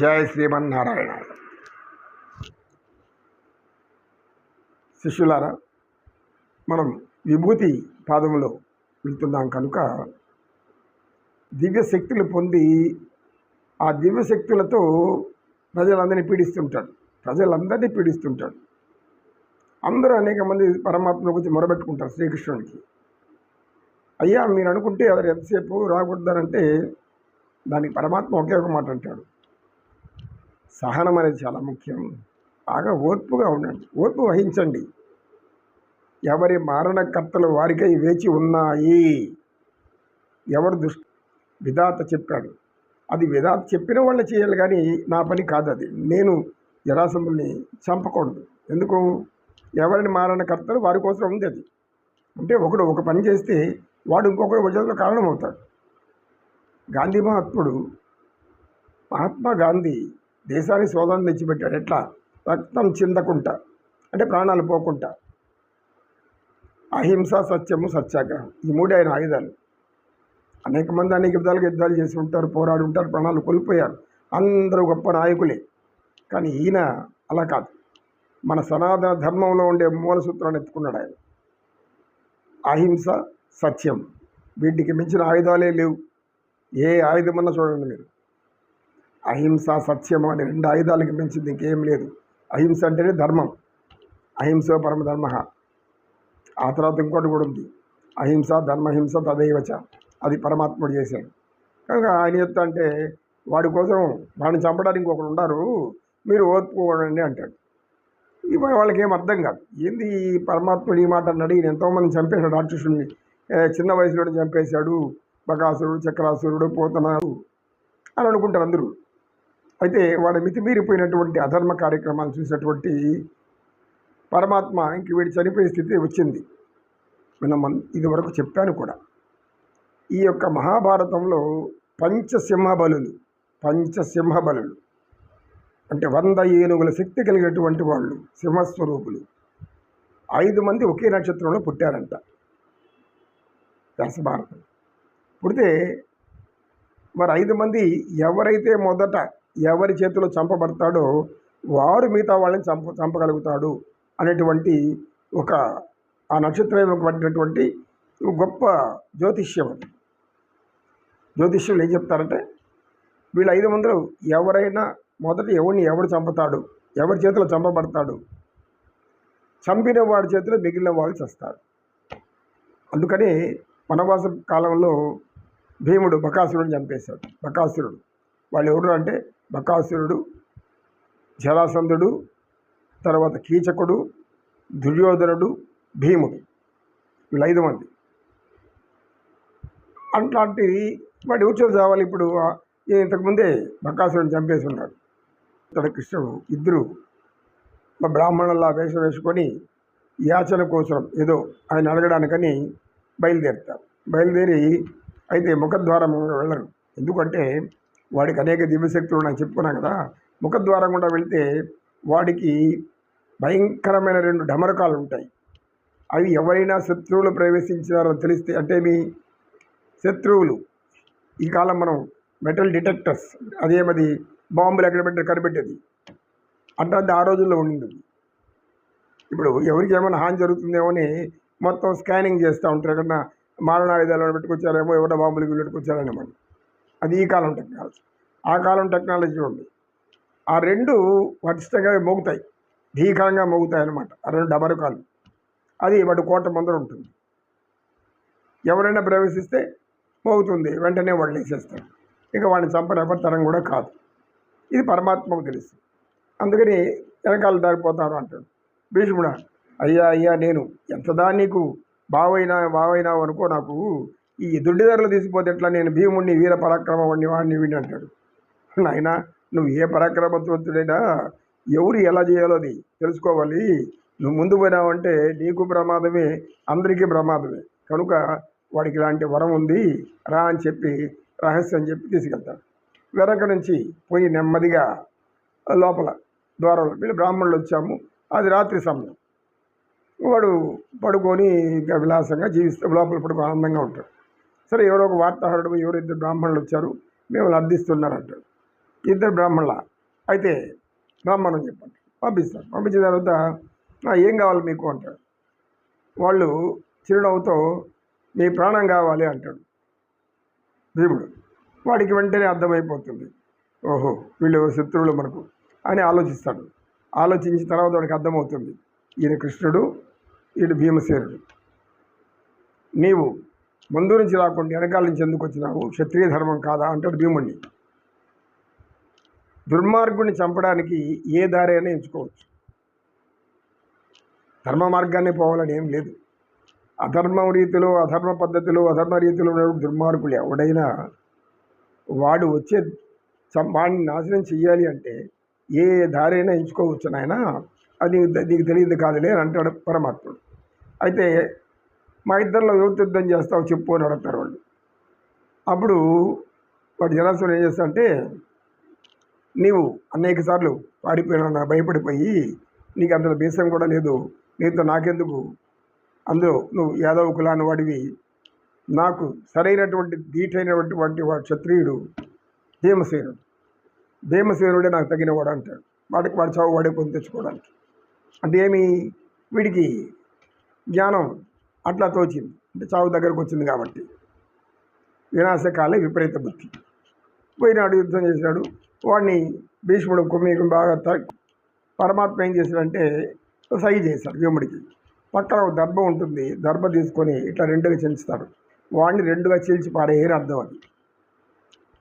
జయ శ్రీమన్నారాయణ. శిష్యులారా మనం విభూతి పాదములో వెళ్తున్నాం కనుక దివ్య శక్తులు పొంది ఆ దివ్య శక్తులతో ప్రజలందరినీ పీడిస్తుంటాడు. ప్రజలందరినీ పీడిస్తుంటాడు. అందరూ అనేక మంది పరమాత్మ గురించి మొరబెట్టుకుంటారు శ్రీకృష్ణునికి. అయ్యా మీరు అనుకుంటే అతను ఎంతసేపు రాకూడదనంటే దానికి పరమాత్మ ఒకే ఒక మాట అంటాడు. సహనం అనేది చాలా ముఖ్యం. బాగా ఓర్పుగా ఉండండి. ఓర్పు వహించండి. ఎవరి మారణకర్తలు వారికై వేచి ఉన్నాయి. ఎవరు దుష్ట విధాత చెప్పాడు. అది విధాత చెప్పిన వాళ్ళు చేయాలి కానీ నా పని కాదు అది. నేను జరాసంతుల్ని చంపకూడదు. ఎందుకు? ఎవరిని మారణకర్తలు వారి కోసం ఉంది అది. అంటే ఒకడు ఒక పని చేస్తే వాడు ఇంకొకరు వజంలో కారణమవుతాడు. గాంధీ మహాత్ముడు మహాత్మా గాంధీ దేశానికి స్వాతంత్రం తెచ్చిపెట్టాడు. ఎట్లా? రక్తం చిందకుంటా. అంటే ప్రాణాలు పోకుండా అహింస సత్యము సత్యాగ్రహం. ఈ మూడే ఆయన ఆయుధాలు. అనేక మంది అనేక విధాలుగా యుద్ధాలు చేసి ఉంటారు పోరాడి ఉంటారు ప్రాణాలు కోల్పోయారు. అందరూ గొప్ప నాయకులే. కానీ ఈయన అలా కాదు. మన సనాతన ధర్మంలో ఉండే మూల సూత్రాన్ని ఎత్తుకున్నాడు ఆయన. అహింస సత్యం. వీటికి మించిన ఆయుధాలే లేవు. ఏ ఆయుధమన్నా చూడండి మీరు. అహింస సత్యం అనే రెండు ఆయుధాలకి మించింది ఇంకేం లేదు. అహింస అంటేనే ధర్మం. అహింస పరమధర్మ. ఆ తర్వాత ఇంకోటి కూడా ఉంది. అహింస ధర్మహింస తదైవచ. అది పరమాత్ముడు చేశాడు. కనుక ఆయన చెప్తా అంటే వాడి కోసం వాడిని చంపడానికి ఇంకొకరు ఉన్నారు మీరు ఓర్పుకోండి అంటాడు. ఇవాళ వాళ్ళకి ఏం అర్థం కాదు. ఏంది పరమాత్ముడు ఈ మాట అన్నాడు? ఈయన ఎంతోమంది చంపేశాడు రాక్షసుల్ని చిన్న వయసులో చంపేశాడు. బకాసురుడు చక్రాసురుడు పోతనాడు అని అనుకుంటారు అందరూ. అయితే వాడు మితిమీరిపోయినటువంటి అధర్మ కార్యక్రమాలు చూసినటువంటి పరమాత్మ ఇంక వీడు చనిపోయే స్థితి వచ్చింది. మనం ఇదివరకు చెప్పాను కూడా. ఈ యొక్క మహాభారతంలో పంచసింహ బలులు పంచసింహ బలులు అంటే వంద ఏనుగుల శక్తి కలిగినటువంటి వాళ్ళు సింహస్వరూపులు. ఐదు మంది ఒకే నక్షత్రంలో పుట్టారంట వ్యాసభారతం పుడితే మరి ఐదు మంది ఎవరైతే మొదట ఎవరి చేతిలో చంపబడతాడో వారు మిగతా వాళ్ళని చంప చంపగలుగుతాడు అనేటువంటి ఒక ఆ నక్షత్రం పడినటువంటి గొప్ప జ్యోతిష్యం అది. జ్యోతిష్యులు ఏం చెప్తారంటే వీళ్ళు ఐదు మందిలో ఎవరైనా మొదట ఎవరిని ఎవడు చంపుతాడు ఎవరి చేతిలో చంపబడతాడు చంపిన వాడి చేతిలో మిగిలిన వాళ్ళు చస్తారు. అందుకని వనవాస కాలంలో భీముడు బకాసురుడిని చంపేశాడు బకాసురుడు. వాళ్ళు ఎవరు అంటే బకాసురుడు జరాసంధుడు తర్వాత కీచకుడు దుర్యోధనుడు భీముడు. వీళ్ళు ఐదు మంది అట్లాంటివి వాడు ఎవరు చావాలి ఇప్పుడు? ఇంతకుముందే బకాసురుడిని చంపేసి ఉన్నాడు ఇతడు కృష్ణుడు ఇద్దరు మా బ్రాహ్మణుల్లా వేషం వేసుకొని యాచన కోసం ఏదో ఆయన అడగడానికని బయలుదేరుతారు. బయలుదేరి అయితే ముఖద్వారం వెళ్ళరు. ఎందుకంటే వాడికి అనేక దివ్యశక్తులు ఉన్నాయి చెప్పుకున్నాం కదా. ముఖద్వారం గుండా వెళ్తే వాడికి భయంకరమైన రెండు డమరకాలు ఉంటాయి. అవి ఎవరైనా శత్రువులు ప్రవేశించారో తెలిస్తే అంటే మీ శత్రువులు. ఈ కాలం మనం మెటల్ డిటెక్టర్స్ అదేమది బాంబులు ఎక్కడ పెట్టి కనిపెట్టేది. అంటే ఆ రోజుల్లో ఉండింది. ఇప్పుడు ఎవరికి ఏమైనా హాని జరుగుతుందేమో అని మొత్తం స్కానింగ్ చేస్తూ ఉంటారు. ఎక్కడన్నా మారణాయుధాలు పెట్టుకొచ్చారేమో ఎవరైనా బాంబులు పెట్టుకొచ్చారని మనం అది ఈ కాలం టెక్నాలజీ. ఆ కాలం టెక్నాలజీ ఉంది. ఆ రెండు పటిష్టంగా మోగుతాయి. భీకరంగా మోగుతాయి అన్నమాట ఆ రెండు డబరకాలు అది వాటి కోట ముందర ఉంటుంది. ఎవరైనా ప్రవేశిస్తే మోగుతుంది. వెంటనే వాళ్ళు వేసేస్తారు. ఇక వాడిని చంపని ఎవరి తరం కూడా కాదు. ఇది పరమాత్మకు తెలుసు. అందుకని వెనకాల దారిపోతాను అంటాడు భీష్ముడు. అయ్యా అయ్యా నేను ఎంతదా నీకు బావైనా బావైనా అనుకో నాకు ఈ దుడ్డిదారులు తీసిపోతే ఎట్లా? నేను భీముడిని వీర పరాక్రమవాడిని వాడిని వీడిని అంటాడు. నాయన నువ్వు ఏ పరాక్రమవంతుడైనా ఎవరు ఎలా చేయాలో అది తెలుసుకోవాలి. నువ్వు ముందు పోయినావంటే నీకు ప్రమాదమే అందరికీ ప్రమాదమే. కనుక వాడికి ఇలాంటి వరం ఉంది. రా అని చెప్పి రహస్యం చెప్పి తీసుకెళ్తాడు. వెనక నుంచి పోయి నెమ్మదిగా లోపల ద్వారంలో వీళ్ళు బ్రాహ్మణులు వచ్చాము. అది రాత్రి సమయం. వాడు పడుకొని ఇంకా విలాసంగా జీవిస్తూ లోపల పడుకో ఆనందంగా ఉంటాడు. సరే ఎవరో ఒక వార్తాహరుడు ఎవరో ఇద్దరు బ్రాహ్మణులు వచ్చారు మేము అర్థిస్తున్నారు అంటాడు ఇద్దరు బ్రాహ్మణుల? అయితే బ్రాహ్మణం చెప్పండి. పంపిస్తారు పంపించిన తర్వాత ఏం కావాలి మీకు? అంటాడు. వాళ్ళు చిరునవ్వుతో మీ ప్రాణం కావాలి అంటాడు భీముడు. వాడికి వెంటనే అర్థమైపోతుంది. ఓహో వీళ్ళు శత్రువులు మనకు అని ఆలోచిస్తాడు. ఆలోచించిన తర్వాత వాడికి అర్థమవుతుంది. ఈయన కృష్ణుడు ఈయన భీమసేనుడు. నీవు ముందు నుంచి రాకుండా వెనకాల నుంచి ఎందుకు వచ్చినావు? క్షత్రియ ధర్మం కాదా? అంటాడు భీముణ్ణి. దుర్మార్గుడిని చంపడానికి ఏ దారి అయినా ఎంచుకోవచ్చు. ధర్మ మార్గాన్ని పోవాలని ఏం లేదు. అధర్మ రీతిలో అధర్మ పద్ధతిలో అధర్మ రీతిలో ఉన్న దుర్మార్గులు ఎవడైనా వాడు వచ్చే సం- వాడిని నాశనం చెయ్యాలి అంటే ఏ దారైనా ఎంచుకోవచ్చునైనా ఎంచుకోవచ్చు నాయన? అది నీకు తెలియదు కాదులే అని అంటాడు పరమాత్ముడు. అయితే మా ఇద్దరిలో యువత యుద్ధం చేస్తావు చెప్పు అని అడుగుతారు వాళ్ళు. అప్పుడు వాడు జలాసుడు ఏం చేస్తా అంటే నీవు అనేక సార్లు పారిపోయినా భయపడిపోయి నీకు అంత బీసం కూడా లేదు నీతో నాకెందుకు? అందులో నువ్వు యాదవ కులాన్ని వాడివి. నాకు సరైనటువంటి ధీటైనటువంటి వాడు క్షత్రియుడు భీమసేనుడు. భీమసేనుడే నాకు తగినవాడు అంటాడు. వాడికి వాడు చావు వాడే పొంది తెచ్చుకోవడానికి. అంటే ఏమి? వీడికి జ్ఞానం అట్లా తోచింది. అంటే చావు దగ్గరకు వచ్చింది కాబట్టి. వినాశకాలే విపరీత బుద్ధి. పోయినాడు యుద్ధం చేసినాడు వాడిని భీష్ముడు కొమ్మి బాగా త- పరమాత్మ ఏం చేశాడంటే సై చేశాడు భీముడికి. పక్కన ఒక దర్భ ఉంటుంది. దర్భ తీసుకొని ఇట్లా రెండుగా చీల్చుతాడు వాడిని రెండుగా చీల్చి పాడేయని అర్థం అది.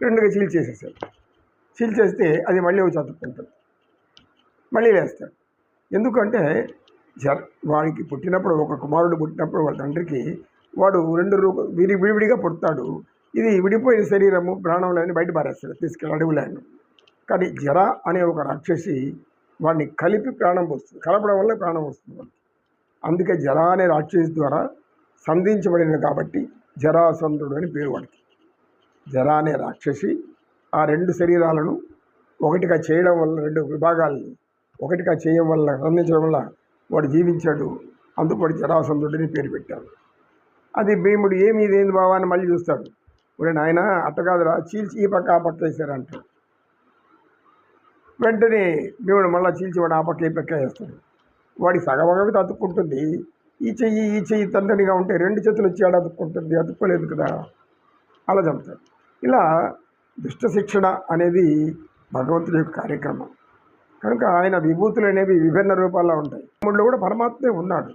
రెండుగా చీల్చేసేసాడు. చీల్చేస్తే అది మళ్ళీ వచ్చి అతుక్కుంటుంది మళ్ళీ లేస్తాడు. ఎందుకంటే జర వాడికి పుట్టినప్పుడు ఒక కుమారుడు పుట్టినప్పుడు వాళ్ళ తండ్రికి వాడు రెండు రూప విడి విడివిడిగా పుడతాడు. ఇది విడిపోయిన శరీరము ప్రాణం లేని బయట పారేస్తాడు తీసుకెళ్ళి అడవులాడు కానీ జర అనే ఒక రాక్షసి వాడిని కలిపి ప్రాణం పోస్తుంది. కలపడం వల్ల ప్రాణం వస్తుంది వాడికి. అందుకే జర అనే రాక్షసి ద్వారా సంధించబడిన కాబట్టి జరాసంధుడు అని పేరు వాడికి. జర అనే రాక్షసి ఆ రెండు శరీరాలను ఒకటిగా చేయడం వల్ల రెండు విభాగాలను ఒకటిగా చేయడం వల్ల సంధించడం వల్ల వాడు జీవించాడు. అందుకు జరాసంధుడిని పేరు పెట్టాడు అది భీముడు ఏమి ఇదేంది బావా అని మళ్ళీ చూస్తాడు. ఇప్పుడు నాయన అట్టగాదురా చీల్చి ఈ పక్క ఆ పక్క వేశారు వెంటనే భీముడు మళ్ళీ చీల్చి వాడు ఆ పక్క ఈ పక్క వేస్తాడు. వాడి సగభగవి అతుక్కుంటుంది ఈ చెయ్యి ఈ చెయ్యి తండ్రిగా ఉంటే రెండు చేతులు వచ్చి ఆడ అతుక్కుంటుంది. అతుక్కోలేదు కదా అలా చంపుతాడు. ఇలా దుష్ట శిక్షణ అనేది భగవంతుడి యొక్క కార్యక్రమం. కనుక ఆయన విభూతులు అనేవి విభిన్న రూపాల్లో ఉంటాయి. భీముడిలో కూడా పరమాత్మే ఉన్నాడు.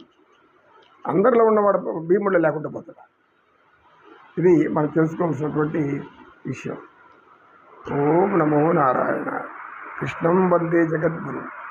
అందరిలో ఉన్నవాడు భీముడిలో లేకుండా పోతాడు. ఇది మనం తెలుసుకోవాల్సినటువంటి విషయం. ఓం నమో నారాయణ. కృష్ణం వందే జగద్గురు.